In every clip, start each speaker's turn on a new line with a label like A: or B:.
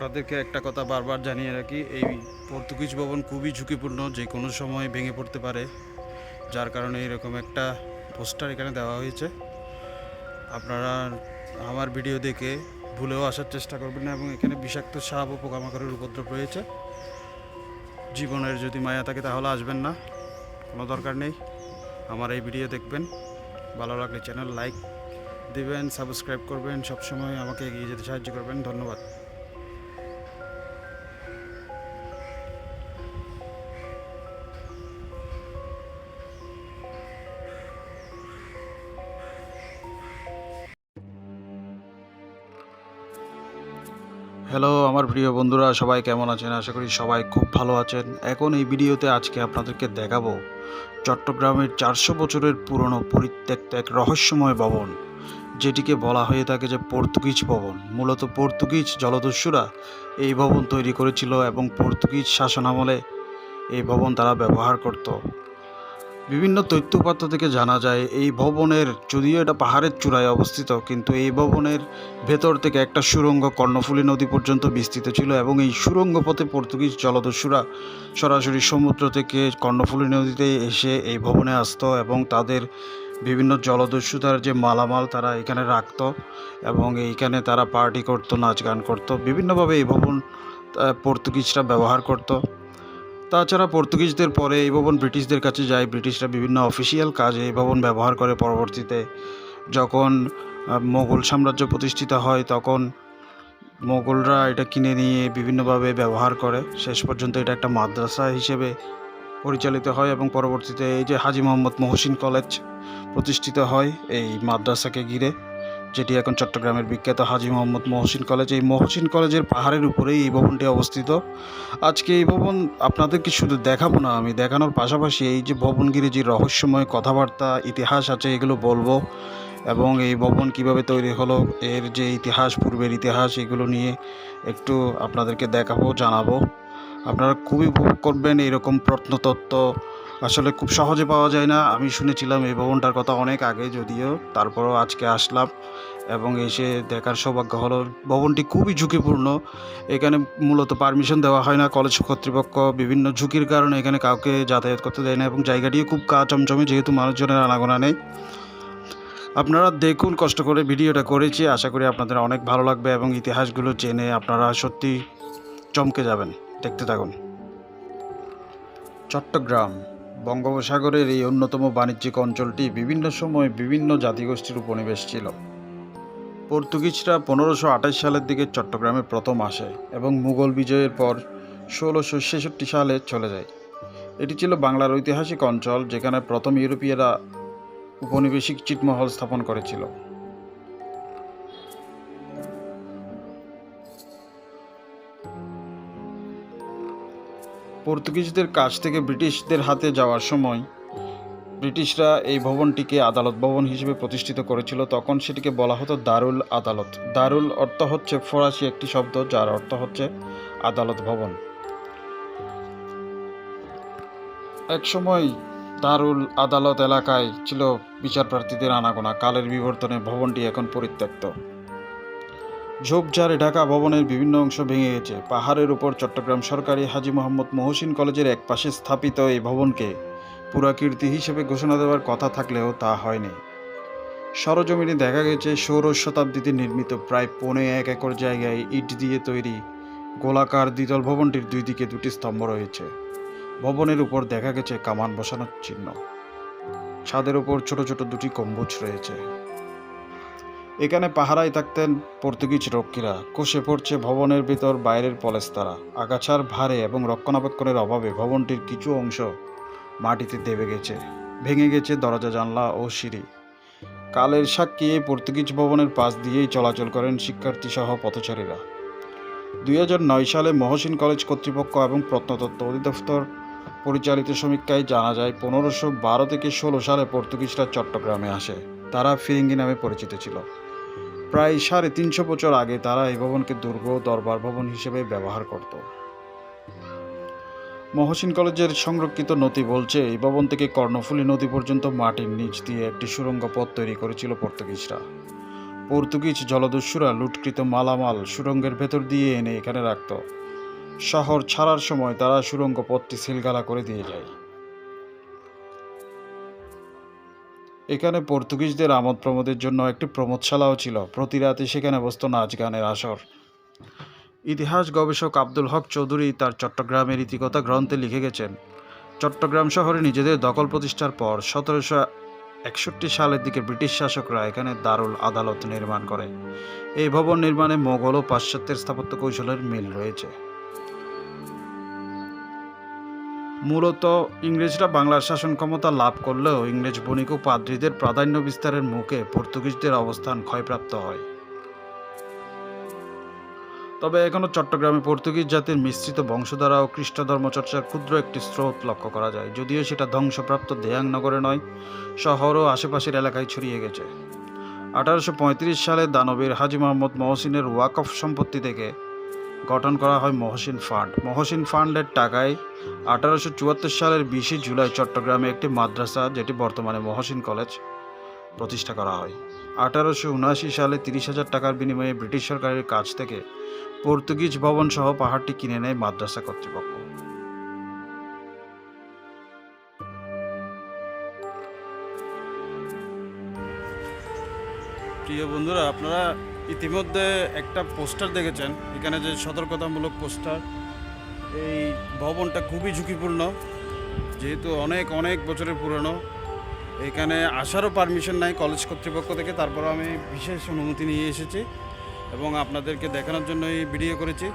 A: আপনাদেরকে একটা কথা বারবার জানিয়ে রাখি, এই পর্তুগিজ ভবন খুবই ঝুঁকিপূর্ণ, যে কোনো সময় ভেঙে পড়তে পারে, যার কারণে এরকম একটা পোস্টার এখানে দেওয়া হয়েছে। আপনারা আমার ভিডিও দেখে ভুলেও আসার চেষ্টা করবেন না, এবং এখানে বিষাক্ত সাপ ও পোকামাকড়ের উপদ্রব রয়েছে। জীবনের যদি মায়া থাকে তাহলে আসবেন না, কোনো দরকার নেই। আমার এই ভিডিও দেখবেন, ভালো লাগলে চ্যানেল লাইক দেবেন, সাবস্ক্রাইব করবেন, সবসময় আমাকে এগিয়ে যেতে সাহায্য করবেন, ধন্যবাদ। হ্যালো আমার প্রিয় বন্ধুরা, সবাই কেমন আছেন? আশা করি সবাই খুব ভালো আছেন। এখন এই ভিডিওতে আজকে আপনাদেরকে দেখাবো চট্টগ্রামের চারশো বছরের পুরনো পরিত্যক্ত এক রহস্যময় ভবন, যেটিকে বলা হয়ে থাকে যে পর্তুগিজ ভবন। মূলত পর্তুগিজ জলদস্যুরা এই ভবন তৈরি করেছিল এবং পর্তুগিজ শাসনামলে এই ভবন তারা ব্যবহার করত। বিভিন্ন তথ্যপাত্র থেকে জানা যায়, এই ভবনের যদিও এটা পাহাড়ের চূড়ায় অবস্থিত, কিন্তু এই ভবনের ভেতর থেকে একটা সুরঙ্গ কর্ণফুলী নদী পর্যন্ত বিস্তৃত ছিল এবং এই সুরঙ্গ পথে পর্তুগিজ জলদস্যুরা সরাসরি সমুদ্র থেকে কর্ণফুলী নদীতে এসে এই ভবনে আসতো এবং তাদের বিভিন্ন জলদস্যুতার যে মালামাল তারা এখানে রাখতো এবং এইখানে তারা পার্টি করতো, নাচ গান করতো, বিভিন্নভাবে এই ভবন পর্তুগিজরা ব্যবহার করতো। তাছাড়া পর্তুগিজদের পরে এই ভবন ব্রিটিশদের কাছে যায়। ব্রিটিশরা বিভিন্ন অফিসিয়াল কাজে এই ভবন ব্যবহার করে পরবর্তীতে। যখন মোগল সাম্রাজ্য প্রতিষ্ঠিত হয়, তখন মোগলরা এটা কিনে নিয়ে বিভিন্নভাবে ব্যবহার করে। শেষ পর্যন্ত এটা একটা মাদ্রাসা হিসেবে পরিচালিত হয় এবং পরবর্তীতে এই যে হাজি মোহাম্মদ মহসিন কলেজ প্রতিষ্ঠিত হয়, এই মাদ্রাসাকে ঘিরে। যেটি এখন চট্টগ্রামের বিখ্যাত হাজি মোহাম্মদ মহসিন কলেজ। এই মহসিন কলেজের পাহাড়ের উপরেই এই ভবনটি অবস্থিত। আজকে এই ভবন আপনাদেরকে শুধু দেখাবো না আমি। দেখানোর পাশাপাশি এই যে ভবনগিরি যে রহস্যময় কথাবার্তা, ইতিহাস আছে, এগুলো বলব। এবং এই ভবন কীভাবে তৈরি হলো, এর যে ইতিহাস, পূর্বের ইতিহাস, এগুলো নিয়ে একটু আপনাদেরকে দেখাবো, জানাব। আপনারা খুবই উপভোগ করবেন এরকম প্রত্নতত্ত্ব। আসলে খুব সহজে পাওয়া যায় না। আমি শুনেছিলাম এই ভবনটার কথা অনেক আগে, যদিও তারপরও আজকে আসলাম। এবং এসে দেখার সৌভাগ্য হলো ভবনটি খুবই ঝুঁকিপূর্ণ। এখানে মূলত পারমিশন দেওয়া হয় না কলেজ কর্তৃপক্ষ বিভিন্ন ঝুঁকির কারণে এখানে কাউকে যাতায়াত করতে দেয় না এবং জায়গাটিও খুব কা চমচমে যেহেতু মানুষজনের আনাগোনা নেই। আপনারা দেখুন কষ্ট করে ভিডিওটা করেছি, আশা করি আপনাদের অনেক ভালো লাগবে এবং ইতিহাসগুলো জেনে আপনারা সত্যি চমকে যাবেন। দেখতে থাকুন। চট্টগ্রাম, বঙ্গোপসাগরের এই অন্যতম বাণিজ্যিক অঞ্চলটি বিভিন্ন সময় বিভিন্ন জাতিগোষ্ঠীর উপনিবেশ ছিল। পর্তুগিজরা পনেরোশো আঠাশ সালের দিকে চট্টগ্রামে প্রথম আসে এবং মুঘল বিজয়ের পর ষোলোশো ছেষট্টি সালে চলে যায়। এটি ছিল বাংলার ঐতিহাসিক অঞ্চল যেখানে প্রথম ইউরোপীয়রা উপনিবেশিক চিটমহল স্থাপন করেছিল। পর্তুগিজদের কাছ থেকে ব্রিটিশদের হাতে যাওয়ার সময় ব্রিটিশরা এই ভবনটিকে আদালত ভবন হিসেবে প্রতিষ্ঠিত করেছিল, তখন সেটিকে বলা হতো দারুল আদালত। দারুল অর্থ হচ্ছে ফরাসি একটি শব্দ, যার অর্থ হচ্ছে আদালত ভবন। এক সময় দারুল আদালত এলাকায় ছিল বিচারপ্রার্থীদের আনাগোনা, কালের বিবর্তনে ভবনটি এখন পরিত্যক্ত। ঝোপঝাড়ে ঢাকা ভবনের বিভিন্ন অংশ ভেঙে গেছে। পাহাড়ের উপর চট্টগ্রাম সরকারি হাজি মোহাম্মদ মহসিন কলেজের এক পাশে স্থাপিত এই ভবনকে পুরাকীর্তি হিসেবে ঘোষণা দেওয়ার কথা থাকলেও তা হয়নি। সরজমিনে দেখা গেছে, ষোড়শ শতাব্দীতে নির্মিত প্রায় পৌনে এক একর জায়গায় ইট দিয়ে তৈরি গোলাকার দ্বিতল ভবনটির দুই দিকে দুটি স্তম্ভ রয়েছে। ভবনের উপর দেখা গেছে কামান বসানোর চিহ্ন। ছাদের উপর ছোট ছোট দুটি গম্বুজ রয়েছে। এখানে পাহারায় থাকতেন পর্তুগিজ রক্ষীরা। কষে পড়ছে ভবনের ভিতর বাইরের পলেস্তারা। আগাছার ভারে এবং রক্ষণাবেক্ষণের অভাবে ভবনটির কিছু অংশ মাটিতে দেবে গেছে, ভেঙে গেছে দরজা, জানলা ও সিঁড়ি। কালের সাক্ষী এই পর্তুগিজ ভবনের পাশ দিয়েই চলাচল করেন শিক্ষার্থী সহ পথচারীরা। দুই নয় সালে মহসিন কলেজ কর্তৃপক্ষ এবং প্রত্নতত্ত্ব অধিদপ্তর পরিচালিত সমীক্ষায় জানা যায়, পনেরোশো বারো থেকে ষোলো সালে পর্তুগিজরা চট্টগ্রামে আসে। তারা ফিরিঙ্গি নামে পরিচিত ছিল। প্রায় সাড়ে তিনশো বছর আগে তারা এই ভবনকে দুর্গ দরবার ভবন হিসেবে ব্যবহার করত। মহসিন কলেজের সংরক্ষিত নথি বলছে, এই ভবন থেকে কর্ণফুলী নদী পর্যন্ত মাটির নিচ দিয়ে একটি সুড়ঙ্গ পথ তৈরি করেছিল পর্তুগিজরা। পর্তুগিজ জলদস্যুরা লুটকৃত মালামাল সুড়ঙ্গের ভেতর দিয়ে এনে এখানে রাখত। শহর ছাড়ার সময় তারা সুড়ঙ্গ পথটি সিলগালা করে দিয়ে যায়। এখানে পর্তুগিজদের আমোদ প্রমোদের জন্য একটি প্রমোদশালাও ছিল। প্রতি রাতে সেখানে বসত নাচ গানের আসর। ইতিহাস গবেষক আব্দুল হক চৌধুরী তার চট্টগ্রামের ইতিকথা গ্রন্থে লিখে গেছেন, চট্টগ্রাম শহরে নিজেদের দখল প্রতিষ্ঠার পর সতেরোশো একষট্টি সালের দিকে ব্রিটিশ শাসকরা এখানে দারুল আদালত নির্মাণ করে। এই ভবন নির্মাণে মোগল ও পাশ্চাত্যের স্থাপত্য কৌশলের মিল রয়েছে। মূলত ইংরেজরা বাংলার শাসন ক্ষমতা লাভ করলেও ইংরেজ বণিক ও পাদ্রীদের প্রাধান্য বিস্তারের মুখে পর্তুগিজদের অবস্থান ক্ষয়প্রাপ্ত হয়। তবে এখনও চট্টগ্রামে পর্তুগিজ জাতির মিশ্রিত বংশধারা ও খ্রিস্ট ধর্মচর্চার ক্ষুদ্র একটি স্রোত লক্ষ্য করা যায়, যদিও সেটা ধ্বংসপ্রাপ্ত দেয়াং নগরে নয়, শহর ও আশেপাশের এলাকায় ছড়িয়ে গেছে। আঠারোশো পঁয়ত্রিশ সালে দানবীর হাজি মোহাম্মদ মহসিনের ওয়াকফ সম্পত্তি থেকে গঠন করা হয় মহসিন ফান্ড। মহসিন ফান্ডের টাকায় আঠারোশো চুয়াত্তর সালের বিশে জুলাই চট্টগ্রামে একটি মাদ্রাসা, যেটি বর্তমানে মহসিন কলেজ, প্রতিষ্ঠা করা হয়। আঠারোশো উনআশি সালে তিরিশ হাজার টাকার বিনিময়ে ব্রিটিশ সরকারের কাছ থেকে পর্তুগিজ ভবন সহ পাহাড়টি কিনে নেয় মাদ্রাসা কর্তৃপক্ষ। প্রিয় বন্ধুরা, আপনারা ইতিমধ্যে একটা পোস্টার দেখেছেন। এখানে যে সতর্কতামূলক পোস্টার, এই ভবনটা খুবই ঝুঁকিপূর্ণ, যেহেতু অনেক অনেক বছরের পুরনো। এখানে আসারও পারমিশন নাই কলেজ কর্তৃপক্ষ থেকে তারপর আমি বিশেষ অনুমতি নিয়ে এসেছি এবং আপনাদেরকে দেখানোর জন্য এই ভিডিও করেছি।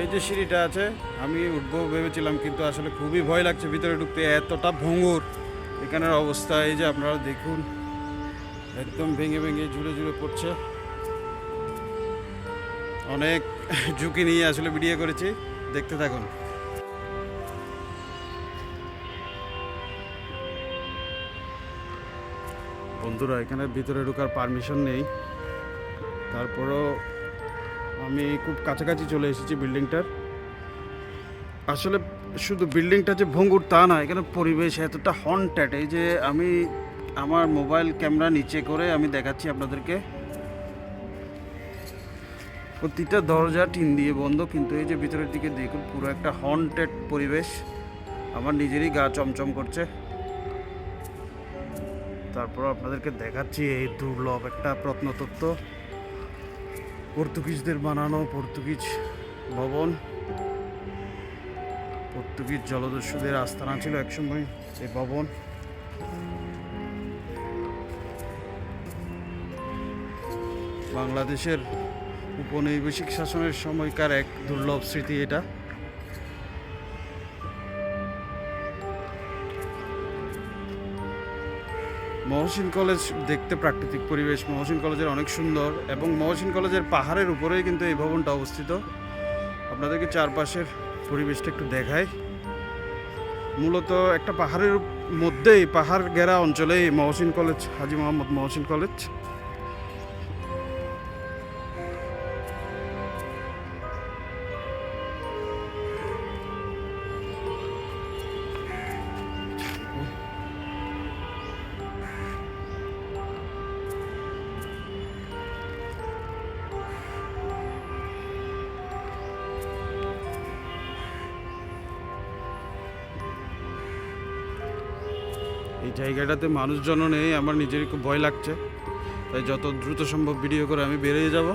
A: এই যে সিঁড়িটা আছে, আমি উঠবো ভেবেছিলাম, কিন্তু আসলে খুবই ভয় লাগছে, ভিতরে ঢুকতে এতটা ভঙ্গুর। এখানের অবস্থা, এই যে আপনারা দেখুন, একদম ভেঙে ভেঙে জুড়ে জুড়ে পড়ছে। অনেক ঝুঁকি নিয়ে আসলে ভিডিও করেছি, দেখতে থাকুন। বন্ধুরা, এখানে ভিতরে ঢোকার পারমিশন নেই। তারপরও আমি খুব কাছাকাছি চলে এসেছি বিল্ডিংটার। আসলে শুধু বিল্ডিংটা যে ভঙ্গুর তা না, এখানে পরিবেশ এতটা হন্টেড এই যে আমি আমার মোবাইল ক্যামেরা নিচে করে আমি দেখাচ্ছি আপনাদেরকে। প্রতিটা দরজা টিন দিয়ে বন্ধ, কিন্তু এই যে ভিতরের দিকে দেখুন, পুরো একটা হন্টেড পরিবেশ। আমার নিজেরই গা চমচম করছে। তারপর আপনাদেরকে দেখাচ্ছি এই দুর্লভ একটা প্রত্নতত্ত্ব। পর্তুগিজদের বানানো পর্তুগিজ ভবন। পর্তুগিজ জলদস্যুদের আস্থানা ছিল একসময় এই ভবন। বাংলাদেশের উপনিবেশিক শাসনের সময়কার এক দুর্লভ স্মৃতি এটা। মহসিন কলেজ দেখতে প্রাকৃতিক পরিবেশ। মহসিন কলেজের অনেক সুন্দর এবং মহসিন কলেজের পাহাড়ের উপরেই কিন্তু এই ভবনটা অবস্থিত। আপনাদেরকে চারপাশের পরিবেশটা একটু দেখায় মূলত একটা পাহাড়ের মধ্যেই পাহাড় ঘেরা অঞ্চলেই মহসিন কলেজ, হাজি মোহাম্মদ মহসিন কলেজ। এই জায়গাটাতে মানুষজনও নেই, আমার নিজেরই খুব ভয় লাগছে। তাই যত দ্রুত সম্ভব ভিডিও করে আমি বেরিয়ে যাব।